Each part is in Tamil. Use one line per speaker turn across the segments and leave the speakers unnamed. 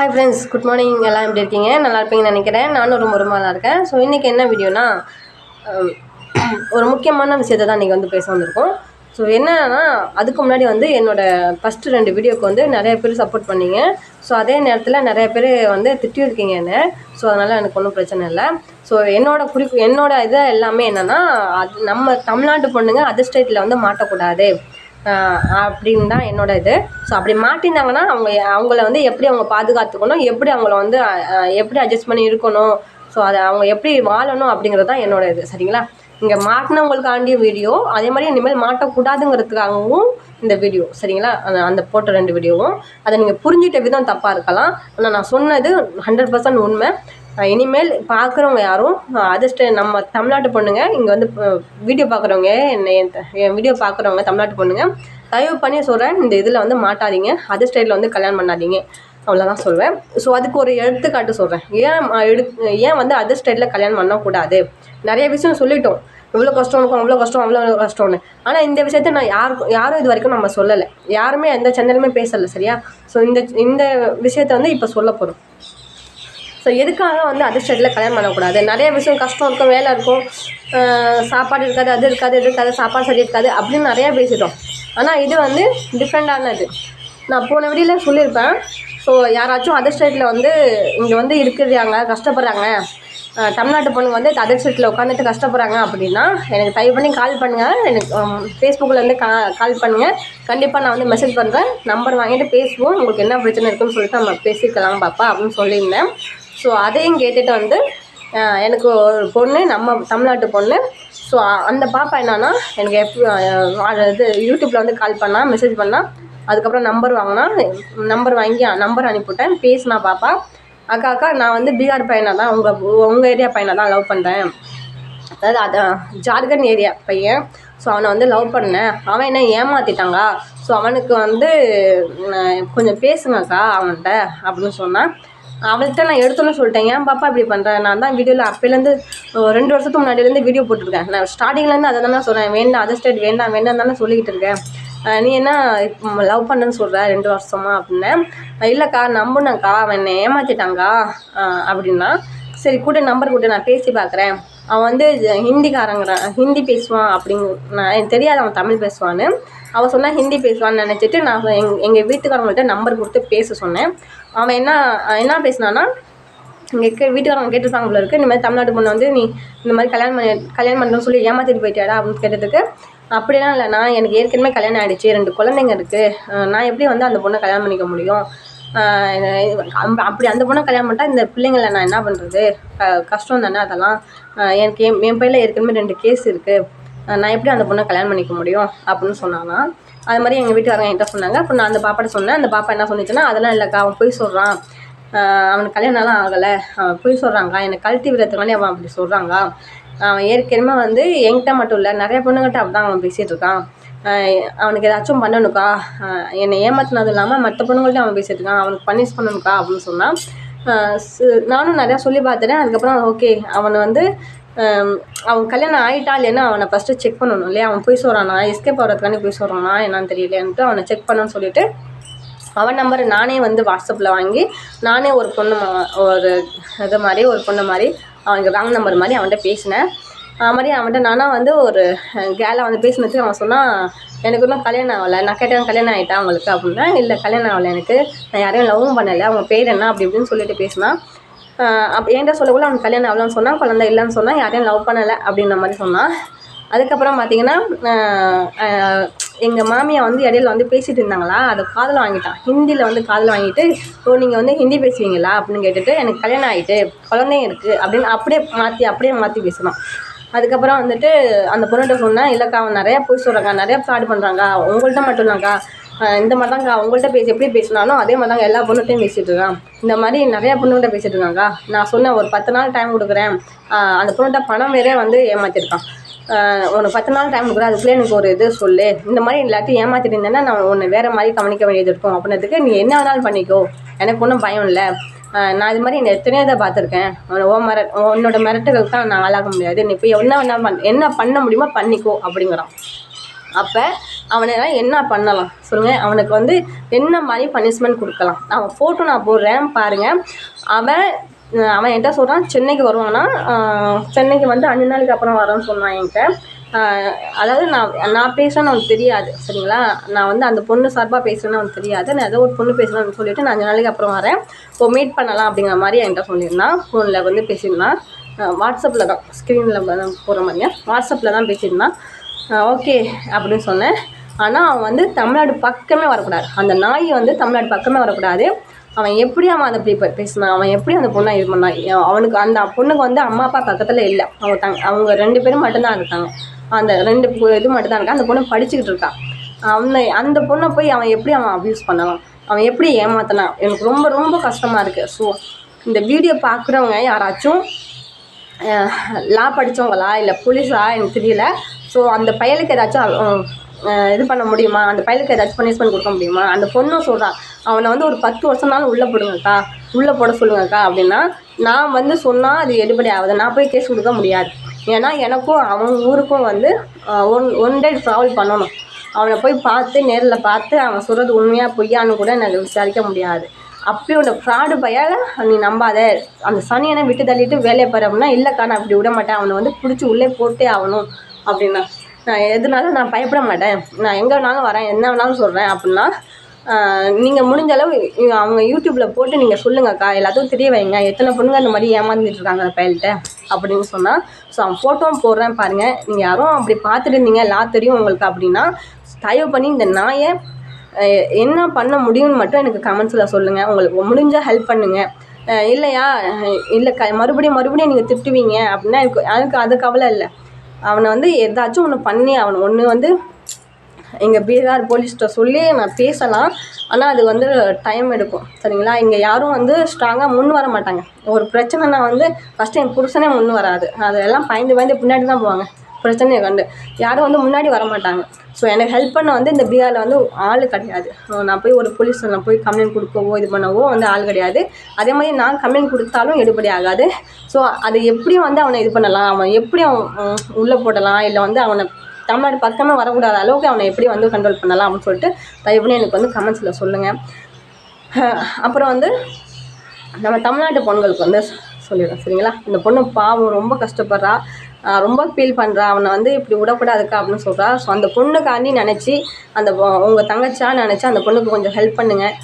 ஹாய் ஃப்ரெண்ட்ஸ் குட் மார்னிங் எல்லாம் எப்படி இருக்கீங்க? நல்லா இருப்பீங்கன்னு நினைக்கிறேன். நானும் ரொம்ப ரொம்ப நல்லா இருக்கேன். ஸோ இன்றைக்கி என்ன வீடியோனா ஒரு முக்கியமான விஷயத்தை தான் இன்றைக்கி வந்து பேச வந்திருக்கோம். ஸோ என்னன்னா அதுக்கு முன்னாடி வந்து என்னோடய ஃபஸ்ட்டு ரெண்டு வீடியோக்கு வந்து நிறைய பேர் சப்போர்ட் பண்ணீங்க. ஸோ அதே நேரத்தில் நிறைய பேர் வந்து திட்டியிருக்கீங்க என்ன. ஸோ அதனால் எனக்கு ஒன்றும் பிரச்சனை இல்லை. ஸோ என்னோட குறிப்பு என்னோட இது எல்லாமே என்னென்னா அது நம்ம தமிழ்நாட்டு பொண்ணுங்க அதர் ஸ்டேட்டில் வந்து மாட்டக்கூடாது. அப்படின்னு தான் என்னோட இது. ஸோ அப்படி மாட்டினாங்கன்னா அவங்க அவங்கள வந்து எப்படி அவங்க பாதுகாத்துக்கணும் எப்படி அவங்கள வந்து எப்படி அட்ஜஸ்ட் பண்ணி இருக்கணும் ஸோ அதை அவங்க எப்படி வாழணும் அப்படிங்கிறது தான் என்னோட இது. சரிங்களா? இங்கே மாட்டினவங்களுக்காண்டிய வீடியோ அதே மாதிரி இனிமேல் மாட்டக்கூடாதுங்கிறதுக்காகவும் இந்த வீடியோ சரிங்களா? அந்த அந்த போட்ட ரெண்டு வீடியோவும் அதை நீங்கள் புரிஞ்சிட்ட விதம் தப்பாக இருக்கலாம். ஆனால் நான் சொன்னது ஹண்ட்ரட் பர்சன்ட் உண்மை. இனிமேல் பார்க்குறவங்க யாரும் அதிர்ஷ்ட நம்ம தமிழ்நாட்டு பொண்ணுங்க இங்கே வந்து வீடியோ பார்க்குறவங்க என்னை என் த- என் வீடியோ பார்க்குறவங்க தமிழ்நாட்டு பொண்ணுங்க தயவு பண்ணி சொல்கிறேன் இந்த இதில் வந்து மாட்டாதீங்க. அதர் ஸ்டேட்டில் வந்து கல்யாணம் பண்ணாதீங்க. அவ்வளோதான் சொல்வேன். ஸோ அதுக்கு ஒரு எடுத்துக்காட்டு சொல்கிறேன் ஏன் எடு ஏன் வந்து அதர் ஸ்டேட்டில் கல்யாணம் பண்ணக்கூடாது? நிறைய விஷயம் சொல்லிட்டோம். இவ்வளோ கஷ்டம் இருக்கும் அவ்வளோ கஷ்டம் அவ்வளோ கஷ்டம்னு. ஆனால் இந்த விஷயத்த நான் யாருக்கும் யாரும் இது வரைக்கும் நம்ம சொல்லலை. யாருமே எந்த சேனலுமே பேசலை சரியா? ஸோ இந்த இந்த விஷயத்த வந்து இப்போ சொல்ல போகிறோம் ஸோ எதுக்காக வந்து அதர் ஸ்டேட்டில் கல்யாணம் பண்ணக்கூடாது? நிறைய விஷயம் கஷ்டம் இருக்கும் வேலை இருக்கும். சாப்பாடு இருக்காது அது இருக்காது இது இருக்காது சாப்பாடு சரி இருக்காது அப்படின்னு நிறையா பேசிட்டோம். ஆனால் இது வந்து டிஃப்ரெண்ட்டானது நான் போன வீடியோவில் சொல்லியிருப்பேன். ஸோ யாராச்சும் அதர் ஸ்டேட்டில் வந்து இங்கே வந்து இருக்கிறாங்க கஷ்டப்படுறாங்க தமிழ்நாட்டு பொண்ணுங்க வந்து அதர் ஸ்டேட்டில் உட்காந்துட்டு கஷ்டப்படுறாங்க அப்படின்னா எனக்கு தயவு பண்ணி கால் பண்ணுங்கள் எனக்கு ஃபேஸ்புக்கில் கா கால் பண்ணுங்கள் கண்டிப்பாக நான் வந்து மெசேஜ் பண்ணுறேன் நம்பர் வாங்கிட்டு பேசுவோம். உங்களுக்கு என்ன பிரச்சனை இருக்குன்னு சொல்லிட்டு நம்ம பேசிக்கலாம் பாப்பா அப்படின்னு சொல்லியிருந்தேன். ஸோ அதையும் கேட்டுட்டு வந்து எனக்கு ஒரு பொண்ணு நம்ம தமிழ்நாட்டு பொண்ணு. ஸோ அந்த பாப்பா என்னன்னா எனக்கு எப் இது யூடியூப்பில் வந்து கால் பண்ணால் மெசேஜ் பண்ணால் அதுக்கப்புறம் நம்பர் வாங்கினா நம்பர் வாங்கி நம்பர் அனுப்பிவிட்டேன். பேசினா பாப்பா அக்கா அக்கா நான் வந்து பீகார் பையனை தான் உங்கள் உங்கள் ஏரியா பையனை தான் லவ் பண்ணுறேன் அதாவது அதான் ஜார்க்கண்ட் ஏரியா பையன். ஸோ அவனை வந்து லவ் பண்ணேன். அவன் என்ன ஏமாற்றிட்டாங்க ஸோ அவனுக்கு வந்து கொஞ்சம் பேசுங்கக்கா அவன்கிட்ட அப்படின்னு சொன்னான். அவள்கிட்ட நான் எடுத்தோன்னு சொல்லிட்டேன். ஏன் பாப்பா இப்படி பண்ணுறேன் நான் தான் வீடியோவில் அப்போலேருந்து ரெண்டு வருஷத்துக்கு முன்னாடியிலேருந்து வீடியோ போட்டிருக்கேன். நான் ஸ்டார்டிங்லேருந்து அதை தானே சொல்கிறேன் வேண்டாம் அதர் ஸ்டேட் வேண்டாம் வேண்டாம் தானே சொல்லிக்கிட்டு இருக்கேன். நீ என்ன லவ் பண்ணேன்னு சொல்கிற ரெண்டு வருஷமா? அப்படின்னேன் இல்லைக்கா நம்புனேங்க்கா அவன் என்னை ஏமாற்றிட்டாங்கா அப்படின்னா சரி கூட நம்பர் கூட நான் பேசி பார்க்குறேன் அவன் வந்து ஹிந்திக்காரங்கிறான் ஹிந்தி பேசுவான் அப்படிங்க நான் எனக்கு தெரியாது அவன் தமிழ் பேசுவான்னு. அவன் சொன்னால் ஹிந்தி பேசுவான்னு நினச்சிட்டு நான் எங் எங்கள் வீட்டுக்காரங்கள்ட்ட நம்பர் கொடுத்து பேச சொன்னேன். அவன் என்ன என்ன பேசினான்னா எங்கள் இருக்க வீட்டுக்காரங்க கேட்டிருப்பாங்க போல இருக்குது இந்த மாதிரி தமிழ்நாட்டு பொண்ணு வந்து நீ இந்த மாதிரி கல்யாணம் பண்ணி கல்யாணம் பண்ணுறோம்னு சொல்லி ஏமாத்திட்டு போயிட்டியாடா அப்படின்னு கேட்டதுக்கு அப்படிலாம் இல்லை நான் எனக்கு ஏற்கனவே கல்யாணம் ஆகிடுச்சு ரெண்டு குழந்தைங்க இருக்குது நான் எப்படி வந்து அந்த பொண்ணை கல்யாணம் பண்ணிக்க முடியும்? அப்படி அந்த பொண்ணை கல்யாணம் பண்ணிட்டா இந்த பிள்ளைங்களை நான் என்ன பண்ணுறது கஷ்டம் தானே அதெல்லாம். எனக்கு என் என் பையில ஏற்கனவே ரெண்டு கேஸ் இருக்குது நான் எப்படி அந்த பொண்ணை கல்யாணம் பண்ணிக்க முடியும்? அப்படின்னு சொன்னானா. அது மாதிரி எங்கள் வீட்டுக்காரங்க என்கிட்ட சொன்னாங்க. அப்போ நான் அந்த பாப்பாட்ட சொன்னேன். அந்த பாப்பா என்ன சொன்னிச்சுன்னா அதெல்லாம் இல்லைக்கா அவன் போய் சொல்கிறான் அவனுக்கு கல்யாணம்லாம் ஆகலை. அவன் போய் சொல்கிறாங்க எனக்கு கழுத்தி விடுறதுக்காண்டி அவன் அப்படி சொல்கிறாங்க அவன் ஏற்கனவே வந்து என்கிட்ட மட்டும் இல்லை நிறைய பொண்ணுங்கிட்ட அப்படி தான் அவன் பேசிகிட்டு இருக்கான். அவனுக்கு ஏதாச்சும் பண்ணணுக்கா என்னை ஏமாத்தினதும் இல்லாமல் மற்ற பொண்ணுங்கள்ட்ட அவன் பேசிட்டு இருக்கான். அவனுக்கு பனிஷ் பண்ணணுக்கா அப்படின்னு சொன்னான் சு- நானும் நிறையா சொல்லி பார்த்துட்டேன். அதுக்கப்புறம் ஓகே அவனை வந்து அவன் கல்யாணம் ஆகிட்டா இல்லைன்னா அவனை ஃபஸ்ட்டு செக் பண்ணணும் இல்லையா? அவன் போய் சொல்கிறானா எஸ்கேப் ஆகிறதுக்கானே போய் சொல்கிறானா என்னன்னு தெரியலன்ட்டு அவனை செக் பண்ணணும்னு சொல்லிட்டு அவன் நம்பர் நானே வந்து வாட்ஸ்அப்பில் வாங்கி நானே ஒரு பொண்ணு ஒரு இது மாதிரி ஒரு பொண்ணு மாதிரி அவனுக்கு ராங் நம்பர் மாதிரி அவன்கிட்ட பேசினேன். அது மாதிரி அவன்கிட்ட நானா வந்து ஒரு கேலை வந்து பேசினதுக்கு அவன் சொன்னால் எனக்கு இன்னும் கல்யாணம் ஆகலை. நான் கேட்டேன் கல்யாணம் ஆகிட்டா அவங்களுக்கு அப்படின்னா இல்லை கல்யாணம் ஆகலை எனக்கு. நான் யாரையும் லவ்வும் பண்ணலை. அவங்க பேர் என்ன? அப்படி இப்படின்னு சொல்லிட்டு பேசினான் அப்போ என்கிட்ட சொல்லக்குள்ள அவனுக்கு கல்யாணம் ஆகலான்னு சொன்னால் குழந்தை இல்லைன்னு சொன்னால் யாரையும் லவ் பண்ணலை அப்படின்ற மாதிரி சொன்னான் அதுக்கப்புறம் பார்த்தீங்கன்னா எங்கள் மாமியை வந்து இடையில வந்து பேசிட்டு இருந்தாங்களா? அதை காதில் வாங்கிட்டான். ஹிந்தியில் வந்து காதில் வாங்கிட்டு ஓ நீங்கள் வந்து ஹிந்தி பேசுவீங்களா? அப்படின்னு கேட்டுட்டு எனக்கு கல்யாணம் ஆகிட்டு குழந்தைங்க இருக்குது அப்படின்னு அப்படியே மாற்றி அப்படியே மாற்றி பேசினான். அதுக்கப்புறம் வந்துட்டு அந்த பொண்ணுகிட்ட சொன்னேன் இல்லைக்கா அவன் நிறையா போய் சொல்கிறாங்க நிறையா ஃப்ராட் பண்ணுறாங்க உங்கள்கிட்ட மட்டும் இல்லைக்கா இந்த மாதிரி தான்க்கா உங்கள்கிட்ட பேசி எப்படி பேசினாலும் அதே மாதிரி தாங்க எல்லா பொண்ணுகிட்டையும் பேசிட்டு இருக்கான். இந்த மாதிரி நிறையா பொண்ணுகிட்ட பேசிட்டு இருக்காங்க நான் சொன்னேன் ஒரு பத்து நாள் டைம் கொடுக்குறேன். அந்த பொண்ணுகிட்ட பணம் வேறே வந்து ஏமாற்றிருக்கான் உனக்கு பத்து நாள் டைம் கொடுக்குறேன் அதுக்குள்ளே எனக்கு ஒரு இது சொல்லு. இந்த மாதிரி எல்லாத்தையும் ஏமாற்றிட்டு இருந்தேன்னா நான் உன்னை வேறு மாதிரி கவனிக்க வேண்டியது இருக்கும். அப்படின்றதுக்கு நீ என்ன வேணாலும் பண்ணிக்கோ. எனக்கு ஒன்றும் பயம் இல்லை. நான் இது மாதிரி இந்த எத்தனையோ இதை பார்த்துருக்கேன் ஓ மிரட் உன்னோட மிரட்டுகளுக்கு தான் நான் ஆளாக முடியாது. நீ போய் என்ன என்ன பண் என்ன பண்ண முடியுமோ பண்ணிக்கோ அப்படிங்கிறான். அப்போ அவனை என்ன பண்ணலாம்? சொல்லுங்கள் அவனுக்கு வந்து என்ன மாதிரி பனிஷ்மெண்ட் கொடுக்கலாம்? அவன் ஃபோட்டோ நான் போடுறேன் பாருங்கள் அவன் அவன் என்கிட்ட சொல்கிறான் சென்னைக்கு வருவான்னா சென்னைக்கு வந்து அஞ்சு நாளைக்கு அப்புறம் வரேன்னு சொன்னான் என்கிட்ட. அதாவது நான் நான் பேசுகிறேன்னு அவனுக்கு தெரியாது சரிங்களா? நான் வந்து அந்த பொண்ணு சார்பாக பேசுகிறேன்னு அவனுக்கு தெரியாது. நான் ஏதோ ஒரு பொண்ணு பேசுகிறேன்னு சொல்லிட்டு நான் அஞ்சு நாளைக்கு அப்புறம் வரேன். இப்போ மீட் பண்ணலாம் அப்படிங்கிற மாதிரி என்கிட்ட சொல்லியிருந்தான். ஃபோனில் வந்து பேசியிருந்தான். வாட்ஸ்அப்பில் தான் ஸ்க்ரீனில் போகிற மாதிரியா? வாட்ஸ்அப்பில் தான் பேசியிருந்தான். ஓகே அப்படின்னு சொன்னேன். ஆனால் அவன் வந்து தமிழ்நாடு பக்கமே வரக்கூடாது. அந்த நாய் வந்து தமிழ்நாடு பக்கமே வரக்கூடாது. அவன் எப்படி அவன் அதை இப்படி பேசினான்? அவன் எப்படி அந்த பொண்ணை இது பண்ணான்? அவனுக்கு அந்த பொண்ணுக்கு வந்து அம்மா அப்பா பக்கத்தில் இல்லை. அவங்க தங் அவங்க ரெண்டு பேரும் மட்டும்தான் இருக்காங்க. அந்த ரெண்டு இது இது மட்டும்தான் இருக்கா? அந்த பொண்ணு படிச்சுக்கிட்டு இருக்கான் அவனை அந்த பொண்ணை போய் அவன் எப்படி அவன் அப்யூஸ் பண்ணலாம்? அவன் எப்படி ஏமாத்தினான் எனக்கு ரொம்ப ரொம்ப கஷ்டமாக இருக்குது ஸோ இந்த வீடியோ பார்க்குறவங்க யாராச்சும் லா படித்தவங்களா இல்லை போலீஸா எனக்கு தெரியல. ஸோ அந்த பயலுக்கு ஏதாச்சும் இது பண்ண முடியுமா? அந்த பயலுக்கு ஏதாச்சும் பனிஷ்மெண்ட் கொடுக்க முடியுமா? அந்த பொண்ணும் சொல்கிறான் அவனை வந்து ஒரு பத்து வருஷம்னாலும் உள்ளே போடுங்கக்கா. உள்ளே போட சொல்லுங்கக்கா. அப்படின்னா நான் வந்து சொன்னால் அது எடுபடி ஆகுது. நான் போய் கேஸ் கொடுக்க முடியாது. ஏன்னா எனக்கும் அவன் ஊருக்கும் வந்து ஒன் ஒன் டே ட்ராவல் பண்ணணும். அவனை போய் பார்த்து நேரில் பார்த்து அவன் சொல்கிறது உண்மையாக பொய்யான்னு கூட எனக்கு விசாரிக்க முடியாது. அப்படி உன்னை ஃப்ராடு பையால் நீ நம்பாத. அந்த சனியனை விட்டு தள்ளிட்டு வேலையை பாரு அப்படின்னா இல்லைக்கா நான் அப்படி விட மாட்டேன். அவனை வந்து பிடிச்சி உள்ளே போட்டே ஆகணும் அப்படின்னா. நான் எதுனாலும் நான் பயப்பட மாட்டேன். நான் எங்கே வேணாலும் வரேன் என்ன வேணாலும் சொல்கிறேன் அப்படின்னா நீங்கள் முடிஞ்ச அளவு அவங்க யூடியூப்பில் போட்டு நீங்கள் சொல்லுங்கக்கா. எல்லாத்தையும் தெரிய வைங்க. எத்தனை பொண்ணுங்க அந்த மாதிரி ஏமாந்துட்டு இருக்காங்க அந்த பயல்கிட்ட அப்படின்னு சொன்னால் ஸோ அவன் ஃபோட்டோவும் போடுறேன் பாருங்கள் நீங்கள் யாரும் அப்படி பார்த்துட்டு இருந்தீங்க லா தெரியும் உங்களுக்கு அப்படின்னா தயவு பண்ணி இந்த நாயை என்ன பண்ண முடியும்னு மட்டும் எனக்கு கமெண்ட்ஸில் சொல்லுங்கள் உங்களுக்கு முடிஞ்சால் ஹெல்ப் பண்ணுங்கள் இல்லையா? இல்லை க மறுபடியும் மறுபடியும் நீங்கள் திட்டுவீங்க அப்படின்னா எனக்கு எனக்கு அது கவலை இல்லை. அவனை வந்து ஏதாச்சும் ஒன்று பண்ணி அவனை ஒன்று வந்து எங்கள் பீகார் போலீஸ்கிட்ட சொல்லி நான் பேசலாம். ஆனால் அது வந்து டைம் எடுக்கும். சரிங்களா? இங்கே யாரும் வந்து ஸ்ட்ராங்காக முன் வர மாட்டாங்க. ஒரு பிரச்சனைனா வந்து ஃபஸ்ட்டு என் புருஷனே முன் வராது. அதெல்லாம் பயந்து பயந்து பின்னாடி தான் போவாங்க. பிரச்சனையை கண்டு. யாரும் வந்து முன்னாடி வர மாட்டாங்க. ஸோ எனக்கு ஹெல்ப் பண்ண வந்து இந்த பீகாரில் வந்து ஆள் கிடையாது. நான் போய் ஒரு போலீஸ் நான் போய் கம்ப்ளைண்ட் கொடுக்கவோ இது பண்ணவோ வந்து ஆள் கிடையாது. அதே மாதிரி நான் கம்ப்ளைண்ட் கொடுத்தாலும் எடுபடி ஆகாது. ஸோ அது எப்படி வந்து அவனை இது பண்ணலாம்? அவன் எப்படி அவன் உள்ளே போடலாம்? இல்லை வந்து அவனை தமிழ்நாடு பக்கமே வரக்கூடாத அளவுக்கு அவனை எப்படி வந்து கண்ட்ரோல் பண்ணலாம் அப்படின்னு சொல்லிட்டு தயவு பண்ணி எனக்கு வந்து கமெண்ட்ஸில் சொல்லுங்கள் அப்புறம் வந்து நம்ம தமிழ்நாட்டு பொண்களுக்கு வந்து சொல்லிடுறேன் சரிங்களா? இந்த பொண்ணு பாவம் ரொம்ப கஷ்டப்படுறா ரொம்ப ஃபீல் பண்ணுறா அவனை வந்து இப்படி விடக்கூடாதுக்கா அப்படின்னு சொல்கிறா ஸோ அந்த பொண்ணுக்காண்டி நினச்சி அந்த உங்கள் தங்கச்சா நினச்சி அந்த பொண்ணுக்கு கொஞ்சம் ஹெல்ப் பண்ணுங்கள்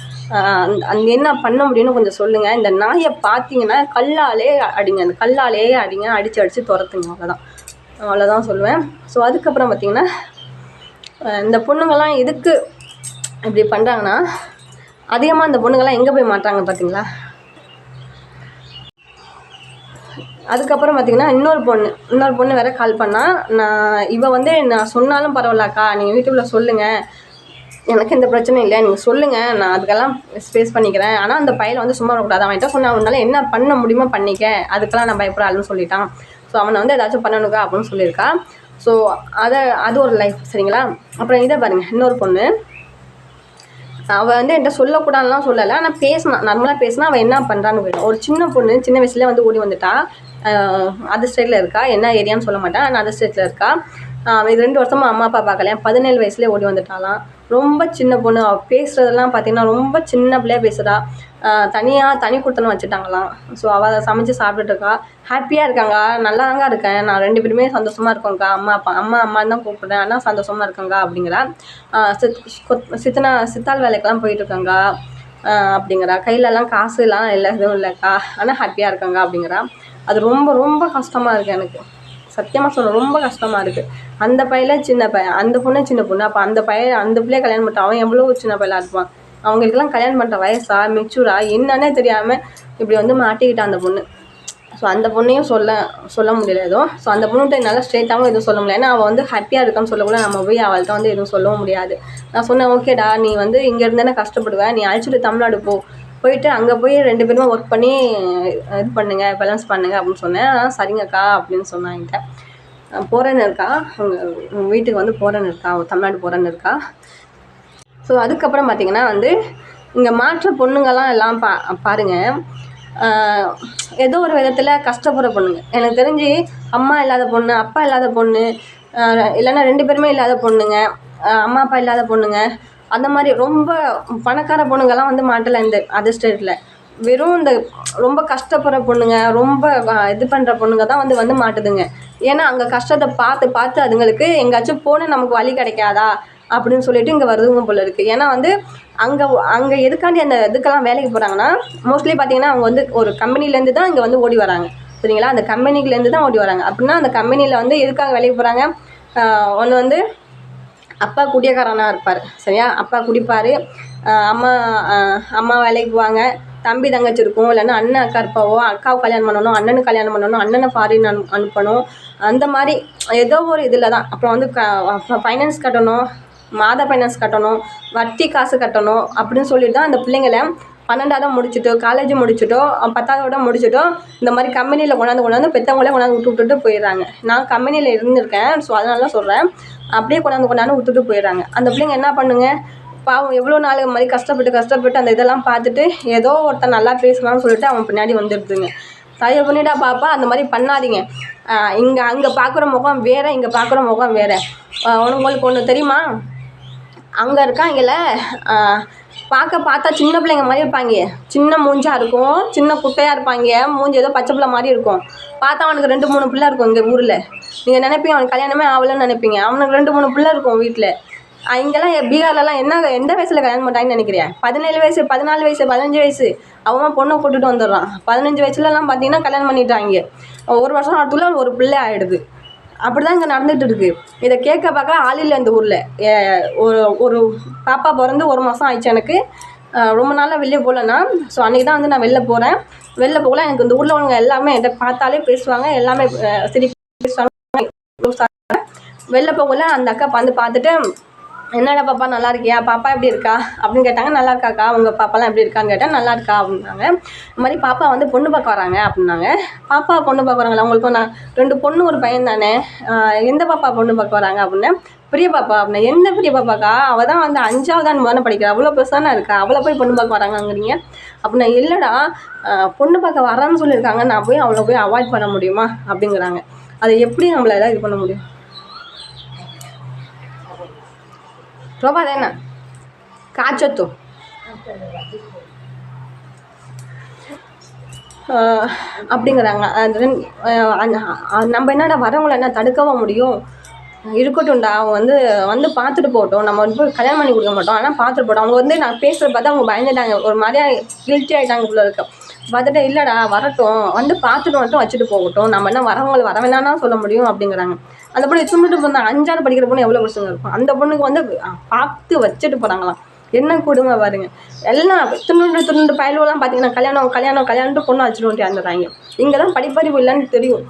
அந்த அந்த என்ன பண்ண முடியும்னு கொஞ்சம் சொல்லுங்கள் இந்த நாயை பார்த்தீங்கன்னா கல்லாலே அடிங்க அந்த கல்லாலே அடிங்க அடித்து அடித்து துரத்துங்க அவ்வளோதான் அவ்வளோதான் சொல்லுவேன். ஸோ அதுக்கப்புறம் பார்த்திங்கன்னா இந்த பொண்ணுங்கள்லாம் எதுக்கு இப்படி பண்ணுறாங்கன்னா அதிகமாக இந்த பொண்ணுங்கள்லாம் எங்கே போய் மாட்டாங்க பார்த்தீங்களா அதுக்கப்புறம் பார்த்தீங்கன்னா இன்னொரு பொண்ணு இன்னொரு பொண்ணு வேறு கால் பண்ணால் நான் இவள் வந்து நான் சொன்னாலும் பரவாயில்லக்கா நீங்கள் யூடியூப்பில் சொல்லுங்கள் எனக்கு எந்த பிரச்சனையும் இல்லை நீங்கள் சொல்லுங்கள் நான் அதுக்கெல்லாம் ஸ்பேஸ் பண்ணிக்கிறேன். ஆனால் அந்த பையனை வந்து சும்மா வரக்கூடாது அவன் என்ன சொன்னா உன்னால என்ன பண்ண முடியுமோ பண்ணிக்க. அதுக்கெல்லாம் நான் பயப்படாதுன்னு சொல்லிட்டான். ஸோ அவனை வந்து ஏதாச்சும் பண்ணணுக்கா அப்படின்னு சொல்லியிருக்கா. ஸோ அதை அது ஒரு லைஃப் சரிங்களா? அப்புறம் இதை பாருங்கள் இன்னொரு பொண்ணு. அவள் வந்து என்கிட்ட சொல்லக்கூடாதுலாம் சொல்லலை ஆனால் பேசினா நார்மலாக பேசினா அவள் என்ன பண்ணுறான்னு போயிடும் ஒரு சின்ன பொண்ணு சின்ன வயசுல வந்து ஓடி வந்துட்டா. அதர் ஸ்டேட்டில் இருக்கா என்ன ஏரியான்னு சொல்ல மாட்டேன் ஆனால் அதர் ஸ்டேட்டில் இருக்கா. இது ரெண்டு வருஷமா அம்மா அப்பா பார்க்கலையா பதினேழு வயசுலேயே ஓடி வந்துட்டாலாம் ரொம்ப சின்ன பொண்ணு. அவள் பேசுகிறதெல்லாம் பார்த்தீங்கன்னா ரொம்ப சின்ன பிள்ளையா பேசுகிறா தனியாக தனி கொடுத்தனம் வச்சுட்டாங்களாம். ஸோ அவள் அதை சமைச்சு சாப்பிட்டுருக்கா இருக்கா. ஹாப்பியாக இருக்காங்க. நல்லா தாங்க இருக்கேன். நான் ரெண்டு பேருமே சந்தோஷமாக இருக்கோங்க்கா அம்மா அப்பா அம்மா அம்மான்னு தான் கூப்பிடுறேன். ஆனால் சந்தோஷமாக இருக்கேங்க அப்படிங்கிறா. சித் கொத்- சித்தனா சித்தாள் வேலைக்கெல்லாம் போயிட்டுருக்காங்க அப்படிங்கிறா. கையிலலாம் காசு எல்லாம் இல்லை எதுவும் இல்லைக்கா. ஆனால் ஹாப்பியாக இருக்காங்க அப்படிங்கிறா. அது ரொம்ப ரொம்ப கஷ்டமாக இருக்குது எனக்கு. சத்தியமாக சொல்ல ரொம்ப கஷ்டமாக இருக்குது அந்த பையன் சின்ன பையன் அந்த பொண்ணு சின்ன பொண்ணு. அப்போ அந்த பையன் அந்த பிள்ளைய கல்யாணம் பண்ணிட்டான் அவன் எவ்வளோ சின்ன பையலாக இருப்பான்? அவங்களுக்கெல்லாம் கல்யாணம் பண்ணுற வயசா மெச்சூரா என்னன்னே தெரியாமல் இப்படி வந்து மாட்டிக்கிட்டான் அந்த பொண்ணு. ஸோ அந்த பொண்ணையும் சொல்ல சொல்ல முடியல எதுவும் ஸோ அந்த பொண்ணுகிட்ட என்னால் ஸ்ட்ரெயிட்டாகவும் எதுவும் சொல்ல முடியல. ஏன்னா அவள் வந்து ஹாப்பியாக இருக்கான்னு சொல்லக்கூட நம்ம போய் அவள்கிட்ட வந்து எதுவும் சொல்லவும் முடியாது. நான் சொன்னேன் ஓகேடா நீ வந்து இங்கே இருந்தேனே கஷ்டப்படுவேன் நீ அழைச்சிட்டு தமிழ்நாடு போ. போயிட்டு அங்கே போய் ரெண்டு பேருமே ஒர்க் பண்ணி இது பண்ணுங்க பேலன்ஸ் பண்ணுங்க அப்படின்னு சொன்னேன். சரிங்கக்கா அப்படின்னு சொன்னாங்க. என்கிட்ட போகிறேன்னு இருக்கா? அவங்க வீட்டுக்கு வந்து போகிறேன்னு இருக்கா? தமிழ்நாடு போகிறேன்னு இருக்கா? ஸோ அதுக்கப்புறம் பார்த்தீங்கன்னா வந்து இங்கே மாற்ற பொண்ணுங்கள்லாம் எல்லாம் பா பாருங்கள் ஏதோ ஒரு விதத்தில் கஷ்டப்படுற பொண்ணுங்க. எனக்கு தெரிஞ்சு அம்மா இல்லாத பொண்ணு அப்பா இல்லாத பொண்ணு இல்லைன்னா ரெண்டு பேருமே இல்லாத பொண்ணுங்க அம்மா அப்பா இல்லாத பொண்ணுங்க அந்த மாதிரி ரொம்ப பணக்கார பொண்ணுங்கள்லாம் வந்து மாட்டலை இந்த அதர் ஸ்டேட்டில் வெறும் இந்த ரொம்ப கஷ்டப்படுற பொண்ணுங்க ரொம்ப இது பண்ணுற பொண்ணுங்க தான் வந்து வந்து மாட்டுதுங்க. ஏன்னா அங்கே கஷ்டத்தை பார்த்து பார்த்து அதுங்களுக்கு எங்கேயாச்சும் போனால் நமக்கு வழி கிடைக்காதா? அப்படின்னு சொல்லிட்டு இங்கே வருதுங்க போல இருக்குது ஏன்னா வந்து அங்கே அங்கே எதுக்காண்டி அந்த இதுக்கெல்லாம் வேலைக்கு போகிறாங்கன்னா மோஸ்ட்லி பார்த்தீங்கன்னா அவங்க வந்து ஒரு கம்பெனிலேருந்து தான் இங்கே வந்து ஓடி வராங்க. சரிங்களா? அந்த கம்பெனிக்குலேருந்து தான் ஓடி வராங்க. அப்படின்னா அந்த கம்பெனியில் வந்து எதுக்காக வேலைக்கு போகிறாங்க ஒன்று வந்து அப்பா குடியக்காரனாக இருப்பார் சரியா? அப்பா குடிப்பார். அம்மா அம்மா வேலைக்கு போவாங்க. தம்பி தங்கச்சி இருக்கும். இல்லைன்னா அண்ணன் அக்கா இருப்பாவோ அக்காவை கல்யாணம் பண்ணணும் அண்ணனுக்கு கல்யாணம் பண்ணணும் அண்ணனை ஃபாரின் அனு அனுப்பணும். அந்த மாதிரி ஏதோ ஒரு இதில் தான். அப்புறம் வந்து க ஃபைனான்ஸ் கட்டணும் மாத ஃபைனான்ஸ் கட்டணும் வட்டி காசு கட்டணும் அப்படின்னு சொல்லிட்டு தான் அந்த பிள்ளைங்களை பன்னெண்டாவது முடிச்சுட்டோ காலேஜ் முடிச்சுட்டோ பத்தாவதோட முடிச்சுட்டோ இந்த மாதிரி கம்பெனியில் கொண்டாந்து கொண்டாந்து பெற்றவங்களே கொண்டாந்து விட்டு விட்டுட்டு போயிடுறாங்க. நான் கம்பெனியில் இருந்திருக்கேன் ஸோ அதனால சொல்கிறேன் அப்படியே கொண்டாந்து கொண்டாந்து விட்டுட்டு போயிடுறாங்க. அந்த பிள்ளைங்க என்ன பண்ணுங்க? பாவம் எவ்வளோ நாள் மாதிரி கஷ்டப்பட்டு கஷ்டப்பட்டு அந்த இதெல்லாம் பார்த்துட்டு ஏதோ ஒருத்தன் நல்லா பேசலாம்னு சொல்லிட்டு அவன் பின்னாடி வந்துடுதுங்க. தயவு பண்ணிட்டா பாப்பா அந்த மாதிரி பண்ணாதீங்க. இங்கே அங்கே பார்க்குற முகம் வேறு இங்கே பார்க்குற முகம் வேறு. உங்களுக்கு ஒன்று தெரியுமா? அங்கே இருக்காங்கல்ல பார்க்க பார்த்தா சின்ன பிள்ளைங்க மாதிரி இருப்பாங்க. சின்ன மூஞ்சாக இருக்கும். சின்ன குட்டையாக இருப்பாங்க. மூஞ்சி ஏதோ பச்சை பிள்ளை மாதிரி இருக்கும். பார்த்தா அவனுக்கு ரெண்டு மூணு பிள்ளை இருக்கும் இங்கே ஊரில். நீங்கள் நினைப்பீங்க அவனுக்கு கல்யாணமே ஆகலைன்னு நினைப்பீங்க. அவனுக்கு ரெண்டு மூணு பிள்ளை இருக்கும் வீட்டில் இங்கெல்லாம் பீகார்லலாம் என்ன எந்த வயசில் கல்யாணம் பண்ணுறாங்கன்னு நினைக்கிறேன் பதினேழு வயசு பதினாலு வயசு பதினஞ்சு வயசு. அவன் பொண்ணை கூட்டுட்டு வந்துடுறான். பதினஞ்சு வயசுலலாம் பார்த்தீங்கன்னா கல்யாணம் பண்ணிட்டாங்க. ஒரு வருஷம் ஆகிறதுக்குள்ள ஒரு பிள்ளை ஆகிடுது அப்படி தான் இங்கே நடந்துகிட்டு இருக்குது இதை கேட்க பார்க்க ஆள் இல்லை இந்த ஊரில். ஒரு ஒரு பாப்பா பிறந்து ஒரு மாதம் ஆயிடுச்சு எனக்கு. ரொம்ப நாளாக வெளியே போகலன்னா. ஸோ அன்றைக்கி தான் வந்து நான் வெளில போகிறேன் வெளில போகல எனக்கு இந்த ஊரில் உள்ளவங்க எல்லாமே என்கிட்ட பார்த்தாலே பேசுவாங்க. எல்லாமே சிரிப்பு பேசுவாங்க. வெளில போகல அந்த அக்கா வந்து பார்த்துட்டு என்னடா பாப்பா நல்லா இருக்கியா? பாப்பா எப்படி இருக்கா? அப்படின்னு கேட்டாங்க நல்லா இருக்காக்கா. உங்கள் பாப்பாலாம் எப்படி இருக்கான்னு கேட்டால் நல்லா இருக்கா அப்படின்னாங்க. இந்த மாதிரி பாப்பா வந்து பொண்ணு பார்க்க வராங்க அப்படின்னாங்க. பாப்பா பொண்ணு பார்க்க வராங்களா உங்களுக்கு நான் ரெண்டு பொண்ணு ஒரு பையன் தானே. எந்த பாப்பா பொண்ணு பார்க்க வராங்க அப்படின்னு? பெரிய பாப்பா அப்படின்னா. எந்த பெரிய பாப்பாக்கா? அவள் தான் வந்து அஞ்சாவது முதல்ல படிக்கிறா. அவ்வளோ பெருசான இருக்கா? அவளை போய் பொண்ணு பார்க்க வராங்கங்கிறீங்க. அப்படின்னா இல்லைடா பொண்ணு பார்க்க வரான்னு சொல்லியிருக்காங்க. நான் போய் அவளை போய் அவாய்ட் பண்ண முடியுமா? அப்படிங்கிறாங்க. அதை எப்படி நம்மளால இது பண்ண முடியும்? প্রভা দেয় না কাজ তো அப்படிங்கிறாங்க நம்ம என்னடா வரவங்கள என்ன தடுக்கவும் முடியும்? இருக்கட்டும்டா அவங்க வந்து வந்து பார்த்துட்டு போட்டோம் நம்ம வந்து கல்யாணம் பண்ணி கொடுக்க மாட்டோம். ஆனால் பார்த்துட்டு போட்டோம் அவங்க வந்து நான் பேசுகிற பார்த்தா அவங்க பயந்துட்டாங்க. ஒரு மாதிரியா கில்ட்டி ஆகிட்டாங்க இவ்வளோ இருக்க. பார்த்துட்டு இல்லைடா வரட்டும். வந்து பார்த்துட்டு மட்டும் வச்சுட்டு போகட்டும். நம்ம என்ன வரவங்களை வர வேணாம்னா சொல்ல முடியும் அப்படிங்கிறாங்க. அந்த பொண்ணு துண்டுட்டு போன அஞ்சாறு படிக்கிற பொண்ணு எவ்வளோ பிரச்சனை இருக்கும். அந்த பொண்ணுக்கு வந்து பார்த்து வச்சுட்டு போகிறாங்களாம் என்ன கொடுமை பாருங்க. எல்லாம் துண்டு துண்டு பயலுவெல்லாம் பார்த்தீங்கன்னா கல்யாணம் கல்யாணம் கல்யாணம் பொண்ணு வச்சுட்டு வந்துடுறாங்க இங்கே தான் படிப்பறிவு இல்லைன்னு தெரியும்.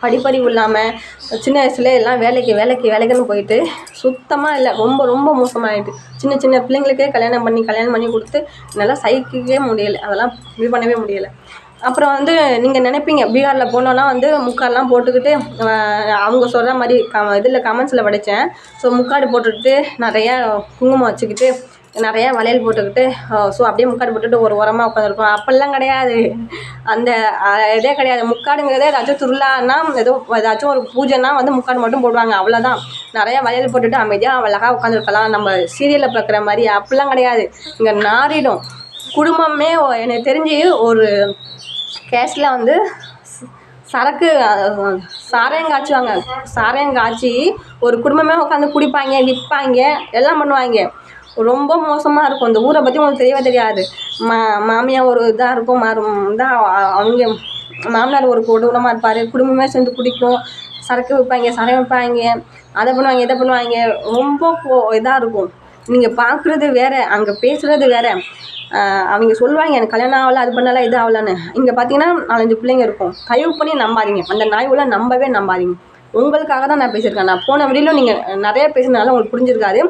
படிப்பறிவு இல்லாமல் சின்ன வயசுல எல்லாம் வேலைக்கு வேலைக்கு வேலைக்குன்னு போயிட்டு சுத்தமாக இல்லை. ரொம்ப ரொம்ப மோசமாகிட்டு சின்ன சின்ன பிள்ளைங்களுக்கே கல்யாணம் பண்ணி கல்யாணம் பண்ணி கொடுத்து நல்லா சைக்கிக்கவே முடியலை. அதெல்லாம் இது பண்ணவே முடியலை. அப்புறம் வந்து நீங்கள் நினைப்பீங்க பீகாரில் போனோன்னா வந்து முக்காடெலாம் போட்டுக்கிட்டு அவங்க சொல்கிற மாதிரி க இதில் கமெண்ட்ஸில் படித்தேன் ஸோ முக்காடு போட்டுக்கிட்டு நிறையா குங்குமம் வச்சுக்கிட்டு நிறையா வளையல் போட்டுக்கிட்டு ஸோ அப்படியே முக்காடு போட்டுட்டு ஒரு உரமாக உட்காந்துருக்கோம். அப்போல்லாம் கிடையாது. அந்த இதே கிடையாது. முக்காடுங்கிறதே ஏதாச்சும் திருவிழான்னா ஏதோ ஏதாச்சும் ஒரு பூஜைனா வந்து முக்காடு மட்டும் போடுவாங்க. அவ்வளோதான் நிறையா வளையல் போட்டுட்டு அமைதியாக அழகாக உட்காந்துருக்கலாம். நம்ம சீரியலில் பார்க்குற மாதிரி அப்படிலாம் கிடையாது. இங்கே நாரிடும். குடும்பமே எனக்கு தெரிஞ்சு ஒரு கேஸில் வந்து சரக்கு சாராயம் காய்ச்சுவாங்க. சாராயம் காய்ச்சி ஒரு குடும்பமே உட்காந்து குடிப்பாங்க விற்பாங்க எல்லாம் பண்ணுவாங்க. ரொம்ப மோசமாக இருக்கும். இந்த ஊரை பற்றி உங்களுக்கு தெரியவே தெரியாது. மா மாமியார் ஒரு இதாக இருக்கும் மாறு இதாக அவங்க மாமனார் ஒரு கொடூரமாக இருப்பார். குடும்பமே சேர்ந்து குடிக்கும். சரக்கு விற்பாங்க சாராயம் விற்பாங்க அதை பண்ணுவாங்க இதை பண்ணுவாங்க. ரொம்ப இதாக இருக்கும். நீங்கள் பார்க்குறது வேறு அங்கே பேசுகிறது வேறு. அவங்க சொல்லுவாங்க எனக்கு கல்யாணம் ஆகலை அது பண்ணலாம் இது ஆகலான்னு. இங்கே பார்த்தீங்கன்னா நாலஞ்சு பிள்ளைங்க இருக்கும். தயவு பண்ணி நம்பாதீங்க. அந்த நாய்வெல்லாம் நம்பவே நம்பாதீங்க. உங்களுக்காக தான் நான் பேசியிருக்கேன். நான் போன வீடியோவில் நீங்கள் நிறைய பேசினால உங்களுக்கு புரிஞ்சிருக்காது.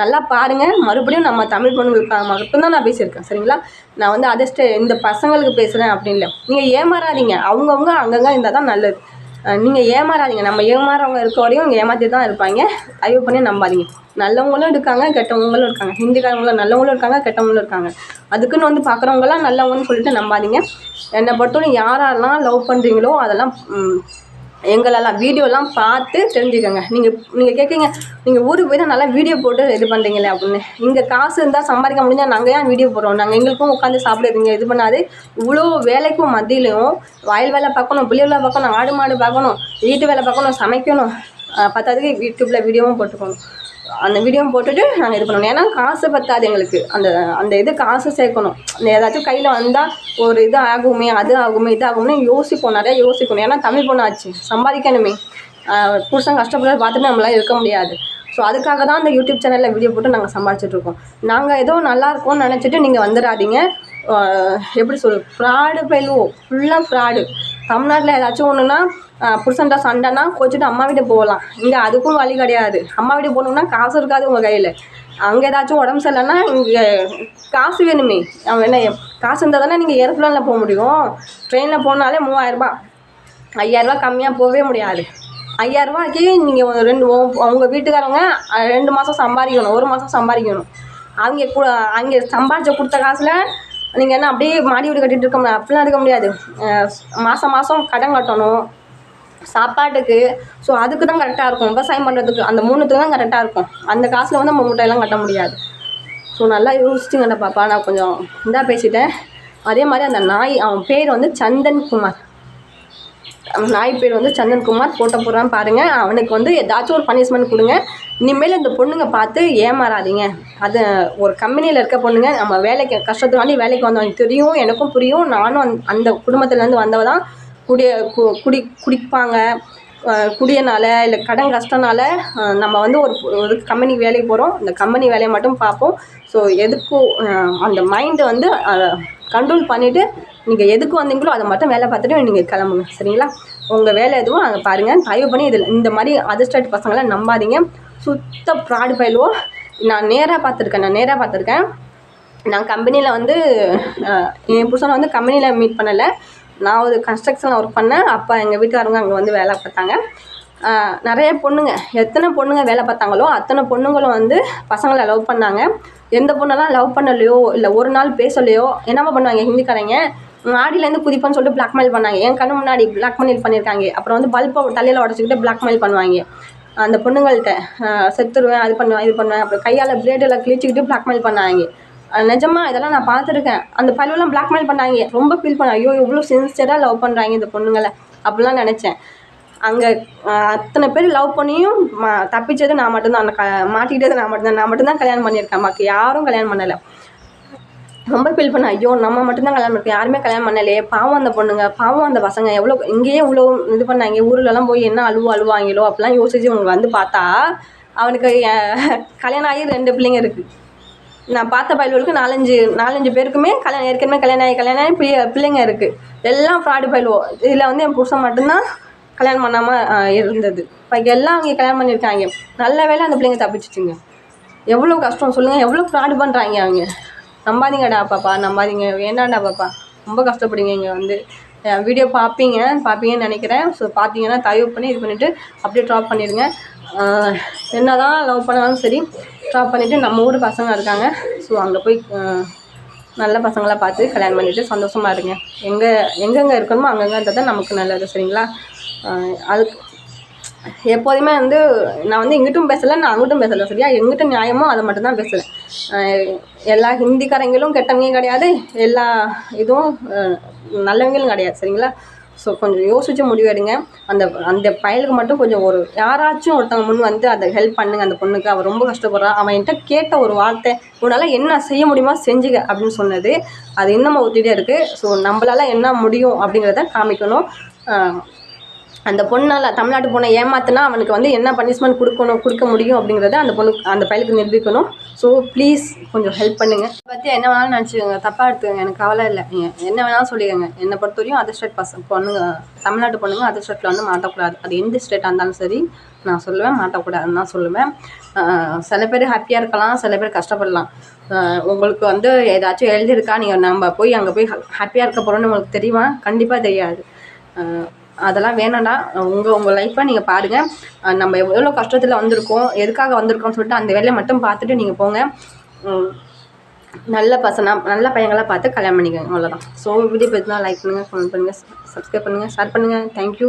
நல்லா பாருங்கள் மறுபடியும் நம்ம தமிழ் பொண்ணுங்களுக்காக மட்டும்தான் நான் பேசியிருக்கேன். சரிங்களா? நான் வந்து அதர்ஸ்ட் இந்த பசங்களுக்கு பேசுகிறேன் அப்படின்னு இல்லை. நீங்கள் ஏமாறாதீங்க. அவங்கவுங்க அங்கங்கே இருந்தால் தான் நல்லது. நீங்கள் ஏமாறாதீங்க. நம்ம ஏமாறவங்க இருக்க வரையும் இங்கே ஏமாற்றி தான் இருப்பாங்க. தயவு பண்ணி நம்பாதீங்க. நல்லவங்களும் இருக்காங்க கெட்டவங்களும் இருக்காங்க. ஹிந்திக்காரங்களும் நல்லவங்களும் இருக்காங்க கெட்டவங்களும் இருக்காங்க. அதுக்குன்னு வந்து பார்க்குறவங்களாம் நல்லவங்கன்னு சொல்லிட்டு நம்பாதீங்க. என்னை பொறுத்தவரை யாரெல்லாம் லவ் பண்ணுறீங்களோ அதெல்லாம் எங்களெல்லாம் வீடியோலாம் பார்த்து தெரிஞ்சுக்கோங்க. நீங்கள் நீங்கள் கேட்குறீங்க நீங்கள் ஊருக்கு போய் தான் நல்லா வீடியோ போட்டு இது பண்ணுறீங்களே அப்படின்னு. இங்கே காசு இருந்தால் சம்பாதிக்க முடிஞ்சால் நாங்கள் ஏன் வீடியோ போடுறோம்? நாங்கள் எங்களுக்கும் உட்காந்து சாப்பிடுறீங்க இது பண்ணாது. இவ்வளோ வேலைக்கும் மத்தியிலையும் வயல் வேலை பார்க்கணும் பிள்ளை வேலை பார்க்கணும் ஆடு மாடு பார்க்கணும் வீட்டு வேலை பார்க்கணும் சமைக்கணும். அஹ் யூடியூப்பில் வீடியோவும் போட்டுக்கணும் அந்த வீடியோ போட்டுட்டு நாங்கள் இது பண்ணணும். ஏன்னா காசு பத்தாது எங்களுக்கு. அந்த அந்த இது காசு சேர்க்கணும். அந்த ஏதாச்சும் கையில் வந்தால் ஒரு இது ஆகுமே அது ஆகுமே இது ஆகுமே யோசிப்போம். நிறையா யோசிக்கணும். ஏன்னா தமிழ் பொண்ணாச்சு சம்பாதிக்கணுமே. புருஷன் கஷ்டப்படுறது பார்த்துட்டு நம்மளால் இருக்க முடியாது. ஸோ அதுக்காக தான் அந்த யூடியூப் சேனலில் வீடியோ போட்டு நாங்கள் சம்பாதிச்சிட்ருக்கோம் நாங்கள் ஏதோ நல்லா இருக்கோம்னு நினச்சிட்டு நீங்கள் வந்துடாதீங்க எப்படி சொல் ஃப்ராடு பயிலுவோம் ஃபுல்லாக ஃப்ராடு தமிழ்நாட்டில் ஏதாச்சும் ஒன்றுனா புருஷன்ட்ட சண்டைனா கோச்சிட்டு அம்மா வீட்டு போகலாம். இங்கே அதுக்கும் வழி கிடையாது. அம்மா வீட்டு போகணுன்னா காசு இருக்காது உங்கள் கையில். அங்கே ஏதாச்சும் உடம்பு சரியில்லைன்னா இங்கே காசு வேணுமே. அவன் என்ன காசு இருந்தால் தானே நீங்கள் ஏரோப்ளானில் போக முடியும். ட்ரெயினில் போனாலே மூவாயிரரூபா ஐயாயிரரூபா கம்மியாக போகவே முடியாது. ஐயாயிரரூபாய்க்கு நீங்கள் ரெண்டு அவங்க வீட்டுக்காரவங்க ரெண்டு மாதம் சம்பாதிக்கணும். ஒரு மாதம் சம்பாதிக்கணும். அவங்க கூட அங்கே சம்பாதிச்ச கொடுத்த காசில் நீங்கள் என்ன அப்படியே மாடி வீடு கட்டிகிட்டு இருக்க முடியாது. அப்படிலாம் இருக்க முடியாது. மாதம் மாதம் கடன் கட்டணும். சாப்பாட்டுக்கு. ஸோ அதுக்கு தான் கரெக்டாக இருக்கும். விவசாயம் பண்ணுறதுக்கு அந்த மூணுத்துக்கு தான் கரெக்டாக இருக்கும். அந்த காசில் வந்து நம்ம மூட்டையெல்லாம் கட்ட முடியாது. ஸோ நல்லா யோசிச்சுங்கண்ணா பாப்பா. நான் கொஞ்சம் இதாக பேசிட்டேன். அதே மாதிரி அந்த நாய் அவன் பேர் வந்து சந்தன் குமார். நாய் பேர் வந்து சந்தன்குமார் போட்ட போகிறான் பாருங்கள் அவனுக்கு வந்து ஏதாச்சும் ஒரு பனிஷ்மெண்ட் கொடுங்க. இனிமேல் இந்த பொண்ணுங்க பார்த்து ஏமாறாதீங்க. அது ஒரு கம்பெனியில் இருக்க பொண்ணுங்க. நம்ம வேலைக்கு கஷ்டத்துக்காண்டி வேலைக்கு வந்தவங்க. தெரியும் எனக்கும் புரியும். நானும் அந்த அந்த குடும்பத்துலேருந்து வந்தவ தான் குடி கு- குடி குடிப்பாங்க. குடியனால் குடியனால இல்லை கடன் கஷ்டனால நம்ம வந்து ஒரு ஒரு கம்பெனிக்கு வேலைக்கு போகிறோம் அந்த கம்பெனி வேலையை மட்டும் பார்ப்போம். ஸோ எதுக்கும் அந்த மைண்டை வந்து கண்ட்ரோல் பண்ணிவிட்டு நீங்கள் எதுக்கு வந்தீங்களோ அதை மட்டும் வேலை பார்த்துட்டு நீங்கள் கிளம்புங்க. சரிங்களா? உங்கள் வேலை எதுவும் அதை பாருங்கள் தயவு பண்ணி இதில் இந்த மாதிரி அதிர்ஷ்டட் பசங்களை நம்பாதீங்க. சுத்த ப்ராடு பயிலுவோம் நான் நேராக பார்த்துருக்கேன் நான் நேராக பார்த்துருக்கேன். நான் கம்பெனியில் வந்து என் புருஷனை வந்து கம்பெனியில் மீட் பண்ணலை. நான் ஒரு கன்ஸ்ட்ரக்ஷனில் ஒர்க் பண்ணேன். அப்போ எங்கள் வீட்டுக்காரங்க அங்கே வந்து வேலை பார்த்தாங்க. நிறைய பொண்ணுங்க எத்தனை பொண்ணுங்க வேலை பார்த்தாங்களோ அத்தனை பொண்ணுங்களும் வந்து பசங்களை லவ் பண்ணாங்க. எந்த பொண்ணெல்லாம் லவ் பண்ணலையோ இல்லை ஒரு நாள் பேசலையோ என்னம்மா பண்ணுவாங்க ஹிந்திக்காரங்க? மாடியிலேருந்து குதிப்பான்னு சொல்லிட்டு பிளாக்மெயில் பண்ணாங்க. என் கண்ணு முன்னாடி பிளாக்மெயில் பண்ணியிருக்காங்க அப்புறம் வந்து பல்பை தலையில் உடச்சிக்கிட்டு பிளாக்மெயில் பண்ணுவாங்க. அந்த பொண்ணுங்கள்கிட்ட செத்துருவேன் அது பண்ணுவேன் இது பண்ணுவேன். அப்புறம் கையால் பிளேடில் கிழிச்சிக்கிட்டு பிளாக்மெயில் பண்ணாங்க. நிஜமாக நிஜமா இதெல்லாம் நான் பார்த்துருக்கேன். அந்த பல்லுவெல்லாம் பிளாக்மெயில் பண்ணாங்க. ரொம்ப ஃபீல் பண்ணேன் ஐயோ இவ்வளோ சின்சியராக லவ் பண்ணுறாங்க இந்த பொண்ணுங்களை. அப்படிலாம் நினச்சேன். அங்கே அத்தனை பேர் லவ் பண்ணியும் ம தப்பிச்சது நான் மட்டும்தான். அந்த க மாட்டிக்கிட்டது நான் மட்டும்தான். நான் மட்டும்தான் கல்யாணம் பண்ணியிருக்கேன். அம்மாக்கு யாரும் கல்யாணம் பண்ணலை. ரொம்ப ஃபீல் பண்ண ஐயோ நம்ம மட்டும்தான் கல்யாணம் பண்ணிருக்கோம். யாருமே கல்யாணம் பண்ணலையே. பாவம் அந்த பொண்ணுங்க பாவம் அந்த பசங்க. எவ்வளோ இங்கேயே இவ்வளோ இது பண்ணாங்க. ஊர்லலாம் போய் என்ன அழுவோ அழுவாங்களோ அப்படிலாம் யோசிச்சு அவங்க வந்து பார்த்தா அவனுக்கு கல்யாணம் ஆகி ரெண்டு பிள்ளைங்க இருக்குது நான் பார்த்த பயில்களுக்கு நாலஞ்சு நாலஞ்சு பேருக்குமே கல்யாணம் ஏற்கனவே கல்யாணம் ஆகி கல்யாணம் ஆகி பிள்ளை பிள்ளைங்க இருக்குது எல்லாம் ஃப்ராடு பயிலுவோம் இதில் வந்து என் புருஷன் மட்டும்தான் கல்யாணம் பண்ணாமல் இருந்தது. இப்போ எல்லாம் அவங்க கல்யாணம் பண்ணியிருக்காங்க நல்ல வேளை அந்த பிள்ளைங்க தப்பிச்சிச்சுங்க. எவ்வளோ கஷ்டம் சொல்லுங்கள் எவ்வளோ ஃப்ராடு பண்ணுறாங்க அவங்க. நம்பாதீங்கடா பாப்பா நம்பாதீங்க. வேண்டாண்டா பாப்பா. ரொம்ப கஷ்டப்படுங்க இங்கே வந்து. வீடியோ பார்ப்பீங்க பார்ப்பீங்கன்னு நினைக்கிறேன். ஸோ பார்த்தீங்கன்னா தயவு பண்ணி இது பண்ணிவிட்டு அப்படியே ட்ராப் பண்ணிடுங்க. என்ன தான் லவ் பண்ணாலும் சரி ட்ராப் பண்ணிவிட்டு நம்ம ஊர் பசங்க இருக்காங்க. ஸோ அங்கே போய் நல்ல பசங்களாக பார்த்து கல்யாணம் பண்ணிவிட்டு சந்தோஷமாக இருங்க. எங்கே எங்கெங்கே இருக்கணுமோ அங்கங்கே இருந்தால் தான் நமக்கு நல்லது சரிங்களா? அதுக்கு எப்போதுமே வந்து நான் வந்து இங்கிட்டும் பேசலை நான் அங்கிட்டும் பேசலை சரியா? எங்கிட்ட நியாயமோ அதை மட்டும்தான் பேசுகிறேன் எல்லா ஹிந்திக்காரங்களும் கெட்டவங்களும் கிடையாது எல்லா இதுவும் நல்லவங்களும் கிடையாது சரிங்களா? ஸோ கொஞ்சம் யோசிச்சு முடிவெடுங்க அந்த அந்த பயலுக்கு மட்டும் கொஞ்சம் ஒரு யாராச்சும் ஒருத்தவங்க முன் வந்து அதை ஹெல்ப் பண்ணுங்க. அந்த பொண்ணுக்கு அவள் ரொம்ப கஷ்டப்படுறான் அவன் என்கிட்ட கேட்ட ஒரு வார்த்தை உன்னால் என்ன செய்ய முடியுமோ செஞ்சுக்க அப்படின்னு சொன்னது. அது இன்னமும் ஒத்திட்டே இருக்குது ஸோ நம்மளால் என்ன முடியும் அப்படிங்கிறத காமிக்கணும். அந்த பொண்ணால் தமிழ்நாட்டு பொண்ணை ஏமாத்தினா அவனுக்கு வந்து என்ன பனிஷ்மெண்ட் கொடுக்கணும் கொடுக்க முடியும் அப்படிங்கிறத அந்த பொண்ணு அந்த பையலுக்கு நிரூபிக்கணும். ஸோ ப்ளீஸ் கொஞ்சம் ஹெல்ப் பண்ணுங்கள் பற்றி என்ன வேணாலும் நினச்சிக்கோங்க. தப்பாக எடுத்துக்கோங்க. எனக்கு கவலை இல்லை. நீங்கள் என்ன வேணாலும் சொல்லிக்கோங்க. என்னை பொறுத்த வரையும் அதர் ஸ்டேட் பசங்க பொண்ணுங்க தமிழ்நாட்டு பொண்ணுங்க அதர் ஸ்டேட்டில் வந்து மாட்டக்கூடாது. அது எந்த ஸ்டேட்டாக இருந்தாலும் சரி நான் சொல்லுவேன். மாட்டக்கூடாதுன்னு தான் சொல்லுவேன். சில பேர் ஹாப்பியாக இருக்கலாம். சில பேர் கஷ்டப்படலாம். உங்களுக்கு வந்து ஏதாச்சும் எழுதியிருக்கா நீங்கள் நம்ம போய் அங்கே போய் ஹாப்பியாக இருக்க போகிறோன்னு உங்களுக்கு தெரியுமா? கண்டிப்பாக தெரியாது. அதெல்லாம் வேணாம்டா உங்கள் உங்கள் லைஃப்பை நீங்கள் பாருங்கள் நம்ம எவ்வளோ கஷ்டத்தில் வந்திருக்கோம் எதுக்காக வந்திருக்கோம்னு சொல்லிட்டு அந்த வேலையை மட்டும் பார்த்துட்டு நீங்கள் போங்க. நல்ல பசங்க நல்ல பையங்களாக பார்த்து கல்யாணம் பண்ணிக்கோங்க. அவ்வளோதான் ஸோ வீடியோ பிடிச்சிருந்தா லைக் பண்ணுங்கள் கமெண்ட் பண்ணுங்கள் சப்ஸ்கிரைப் பண்ணுங்கள் ஷேர் பண்ணுங்கள் தேங்க்யூ